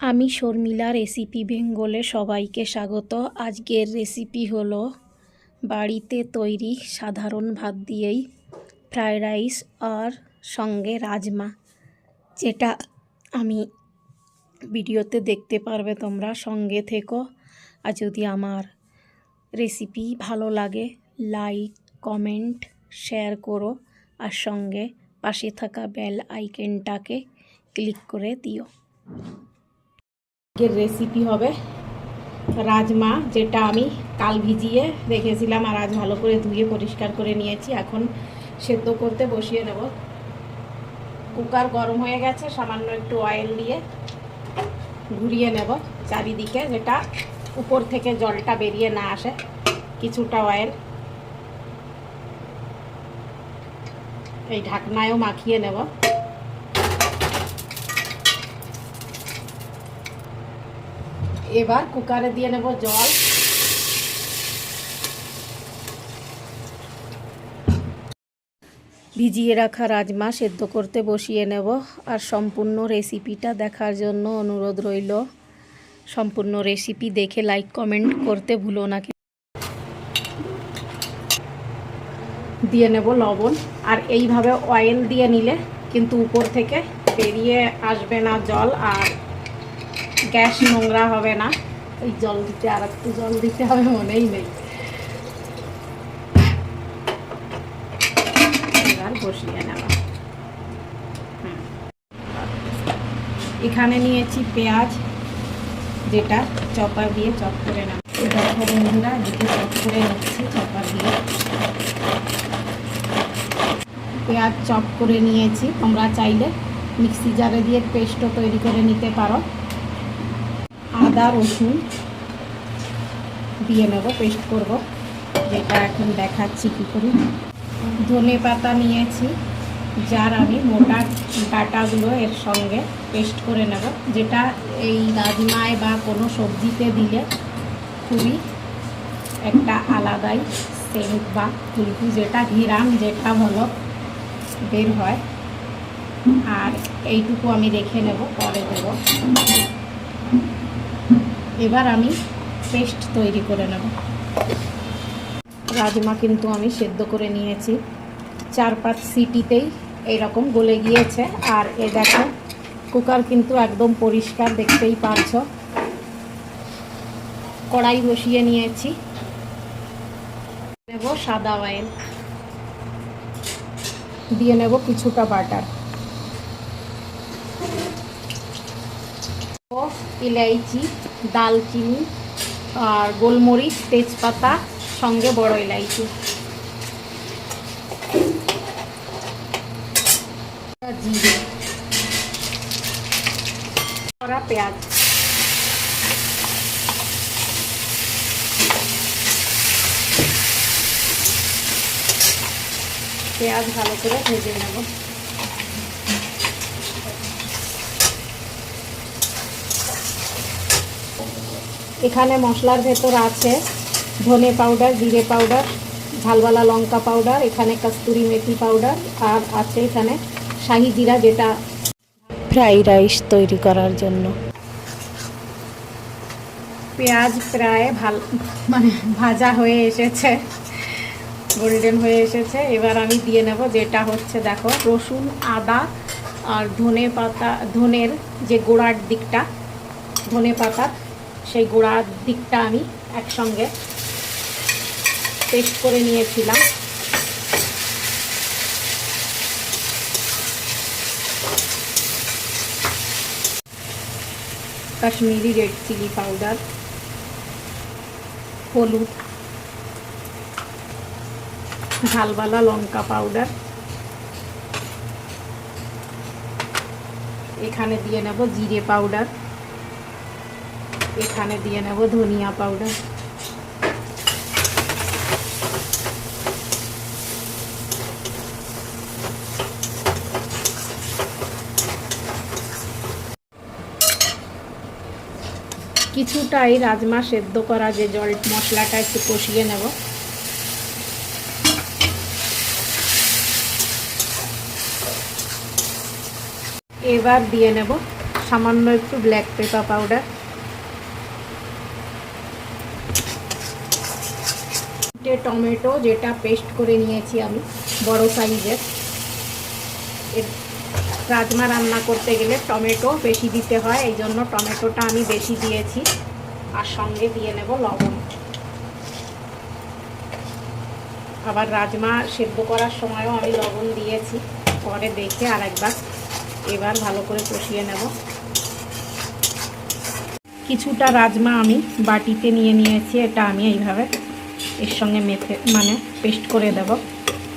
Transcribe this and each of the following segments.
আমি শর্মিলা রেসিপি বেঙ্গলে সবাইকে স্বাগত। আজকের রেসিপি হলো বাড়িতে তৈরি সাধারণ ভাত দিয়েই ফ্রায়েড রাইস আর সঙ্গে রাজমা, যেটা আমি ভিডিওতে দেখতে পারবে তোমরা। সঙ্গে থেকো। আর যদি আমার রেসিপি ভালো লাগে, লাইক, কমেন্ট, শেয়ার করো। আর সঙ্গে পাশে থাকা বেল আইকনটাকে ক্লিক করে দিও। আজকের রেসিপি হবে রাজমা, যেটা আমি কাল ভিজিয়ে রেখেছিলাম আর আজ ভালো করে ধুয়ে পরিষ্কার করে নিয়েছি। এখন সেদ্ধ করতে বসিয়ে নেব কুকার গরম হয়ে গেছে, সামান্য একটু অয়েল দিয়ে ঘুরিয়ে নেব চারিদিকে, যেটা উপর থেকে জলটা বেরিয়ে না আসে, কিছুটা অয়েল এই ঢাকনায়ও মাখিয়ে নেব। এবার কুকারে দিয়ে নেব জল। ভিজিয়ে রাখা রাজমা সেদ্ধ করতে বসিয়ে নেব। আর সম্পূর্ণ রেসিপিটা দেখার জন্য অনুরোধ রইল। সম্পূর্ণ রেসিপি দেখে লাইক, কমেন্ট করতে ভুলো না দিয়ে নেব লবণ। আর এইভাবে অয়েল দিয়ে নিলে কিন্তু উপর থেকে বেরিয়ে আসবে না জল। আর গ্যাস নোংরা হবে না। এই জল দিতে আর একটু জল দিতে হবে মনেই নেই। এবার বসিয়ে নেওয়া এখানে নিয়েছি পেঁয়াজ যেটা চপার দিয়ে চপ করে নেব। দেখো বন্ধুরা এদিকে চপ করে নিচ্ছি চপার দিয়ে। পেঁয়াজ চপ করে নিয়েছি। তোমরা চাইলে মিক্সি জারে দিয়ে পেস্টও তৈরি করে নিতে পারো। আদা, রসুন দিয়ে নেব পেস্ট করব। যেটা এখন দেখাচ্ছি কী করি। ধনে পাতা নিয়েছি, যার আমি মোটা ডাটাগুলো এর সঙ্গে পেস্ট করে নেব। যেটা এই রাজমায় বা কোনো সবজিতে দিলে খুবই একটা আলাদাই সেন্ট বা ফুলকু। যেটা ঘিরাম, যেটা ভালো বের হয়। আর এইটুকু আমি রেখে নেব, পরে দেব। এবার আমি পেস্ট তৈরি করে নেব। রাজমা কিন্তু আমি সেদ্ধ করে নিয়েছি। চার পাঁচ সিটিতেই এইরকম গলে গিয়েছে। আর এ দেখো, কুকার কিন্তু একদম পরিষ্কার, দেখতেই পারছ। কড়াই বসিয়ে নিয়েছি। নেব সাদা অয়েল দিয়ে নেব কিছুটা বাটার ইলাইচি। দালচিনি আর গোলমরিচ তেজপাতা সঙ্গে বড় করা পেঁয়াজ। পেঁয়াজ ভালো করে ভেজে নেব। এখানে মশলার ভেতর আছে ধনে পাউডার, জিরে পাউডার, ঝালওয়ালা লঙ্কা পাউডার, এখানে কস্তুরি মেথি পাউডার আর আছে এখানে শাহি জিরা যেটা ফ্রাইড রাইস তৈরি করার জন্য। পেঁয়াজ প্রায় ভালো মানে ভাজা হয়ে এসেছে, গোল্ডেন হয়ে এসেছে। এবার আমি দিয়ে নেব যেটা হচ্ছে, দেখো, রসুন, আদা আর ধনে পাতা ধনের যে গোড়ার দিকটা, ধনে পাতা সেই গোড়ার দিকটা আমি একসঙ্গে পেস্ট করে নিয়েছিলাম। কাশ্মীরি রেড চিলি পাউডার, হলুদ, ঝালবালা লঙ্কা পাউডার। এখানে দিয়ে নেব জিরে পাউডার। এখানে দিয়ে নেব ধনিয়া পাউডার কিছুটাই রাজমা সেদ্ধ করা যে জল, মশলাটা একটু কষিয়ে নেব। এবার দিয়ে নেব সামান্য একটু ব্ল্যাক পেপার পাউডার টমেটো যেটা পেস্ট করে নিয়েছি আমি, বড় সাইজের রাজমা রান্না করতে গেলে টমেটো বেশি দিতে হয়, এই জন্য টমেটোটা আমি বেশি দিয়েছি। আর সঙ্গে দিয়ে নেব লবণ। আবার রাজমা সেদ্ধ করার সময়ও আমি লবণ দিয়েছি, পরে দেখে আর একবার এবার ভালো করে কষিয়ে নেব। কিছুটা রাজমা আমি বাটিতে নিয়ে নিয়েছি, এটা আমি এইভাবে এর সঙ্গে মেখে মানে পেস্ট করে দেব,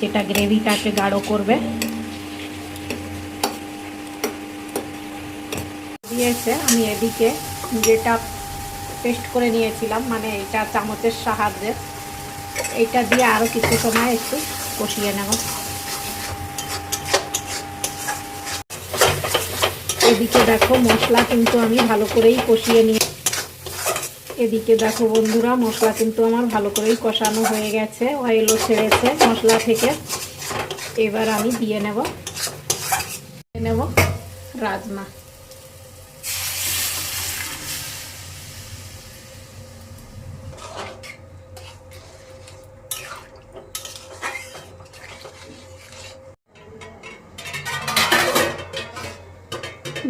যেটা গ্রেভিটাকে গাঢ় করবে। দিয়েছে, আমি এদিকে যেটা পেস্ট করে নিয়েছিলাম মানে এটা চামচের সাহায্যে। এটা দিয়ে আরও কিছু সময় একটু কষিয়ে নেব। এদিকে দেখো মশলা কিন্তু আমি ভালো করেই কষিয়ে নিয়ে এদিকে দেখো বন্ধুরা, মশলা কিন্তু আমার ভালো করেই কষানো হয়ে গেছে অয়েলও ছেড়েছে মশলা থেকে। এবার আমি দিয়ে নেব নেব রাজমা।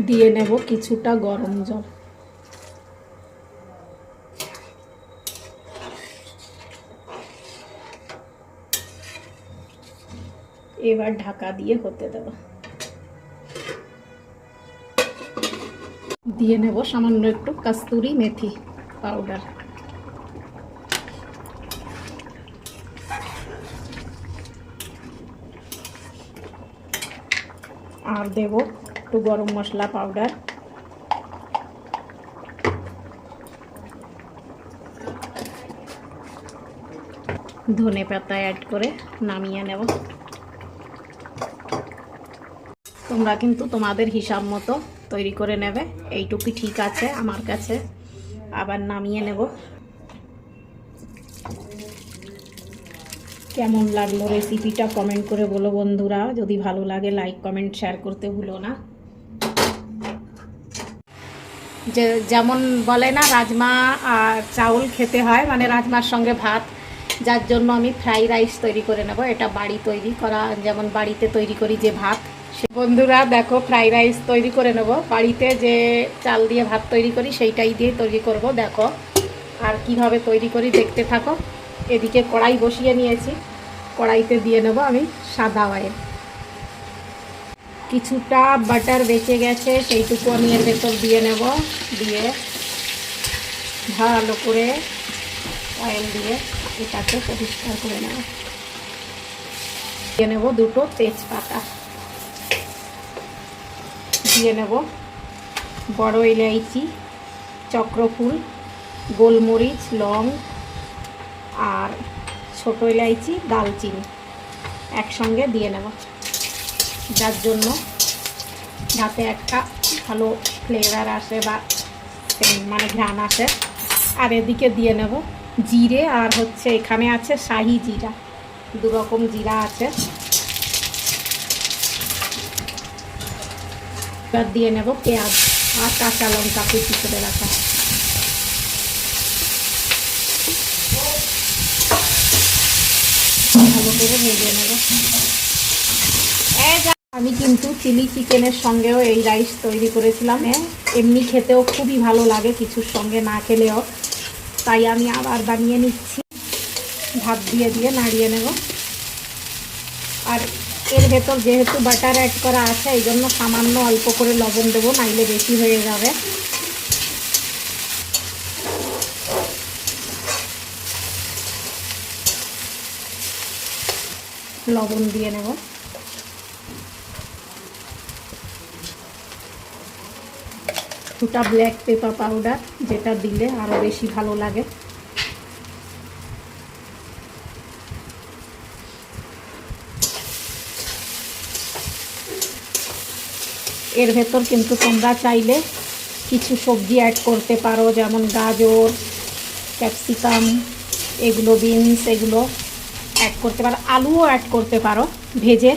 দিয়ে নেব কিছুটা গরম জল। এবার ঢাকা দিয়ে হতে দেব। দিয়ে নেব সামান্য একটু কাস্তুরি মেথি পাউডার। আর দেব একটু গরম মশলা পাউডার। ধনে পাতা অ্যাড করে নামিয়ে নেব। তোমরা কিন্তু তোমাদের হিসাব মতো তৈরি করে নেবে। এইটুকুই ঠিক আছে আমার কাছে। আবার নামিয়ে নেব। কেমন লাগল রেসিপিটা কমেন্ট করে বলো বন্ধুরা। যদি ভালো লাগে লাইক কমেন্ট শেয়ার করতে ভুলো না। যে যেমন বলে না, রাজমা আর চাউল খেতে হয় মানে রাজমার সঙ্গে ভাত, যার জন্য আমি ফ্রাই রাইস তৈরি করে নেব। এটা বাড়ি তৈরি করা, যেমন বাড়িতে তৈরি করি যে ভাত বন্ধুরা, দেখো ফ্রাই রাইস তৈরি করে নেব। বাড়িতে যে চাল দিয়ে ভাত তৈরি করি, সেইটাই দিয়ে তৈরি করব, দেখো। আর কীভাবে তৈরি করি দেখতে থাকো। এদিকে কড়াই বসিয়ে নিয়েছি। কড়াইতে দিয়ে নেব আমি সাদা অয়েল কিছুটা বাটার বেঁচে গেছে, সেইটুকু আমি এর ভেতর দিয়ে নেব। দিয়ে ভালো করে অয়েল দিয়ে এটাকে পরিষ্কার করে নেব। দিয়ে নেব দুটো তেজপাতা। দিয়ে নেব। বড় ইলাইচি, চক্রফুল, গোলমরিচ, লং আর ছোটো ইলাইচি, দালচিনি একসঙ্গে দিয়ে নেব। যার জন্য যাতে একটা ভালো ফ্লেভার আসে বা মানে ঘ্রাণ আসে। আর এদিকে দিয়ে নেব জিরে আর হচ্ছে এখানে আছে শাহি জিরা। দু রকম জিরা আছে। এবার দিয়ে নেব, পেঁয়াজ আর কাঁচা লঙ্কা কুচি করে রাখা। আমি কিন্তু চিলি চিকেনের সঙ্গেও এই রাইস তৈরি করেছিলাম। এমনি খেতেও খুবই ভালো লাগে কিছুর সঙ্গে না খেলেও। তাই আমি আবার বানিয়ে নিচ্ছি। ভাত দিয়ে দিয়ে নাড়িয়ে নেব। আর এর ভেতর যেহেতু বাটার অ্যাড করা আছে এই জন্য সামান্য অল্প করে লবণ দেবো, নাইলে বেশি হয়ে যাবে। লবণ দিয়ে নেব। দুটা ব্ল্যাক পেপার পাউডার যেটা দিলে আরও বেশি ভালো লাগে। এর ভেতর কিন্তু তোমরা চাইলে কিছু সবজি অ্যাড করতে পারো, যেমন গাজর ক্যাপসিকাম এগুলো বিনস এগুলো অ্যাড করতে পারো, আলুও অ্যাড করতে পারো ভেজে।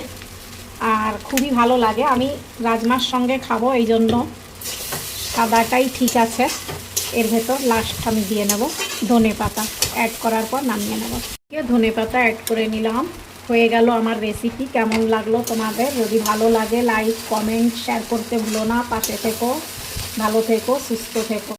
আর খুবই ভালো লাগে, আমি রাজমার সঙ্গে খাব এই জন্য সাদাটাই ঠিক আছে। এর ভেতর লাস্ট আমি দিয়ে নেব ধনে পাতা অ্যাড করার পর নামিয়ে নেব। ধনে পাতা অ্যাড করে নিলাম। হয়ে গেল আমার রেসিপি কেমন লাগল তোমাদের? যদি ভালো লাগে লাইক কমেন্ট শেয়ার করতে ভুলো না। পাশে থেকো, ভালো থেকো, সুস্থ থেকো।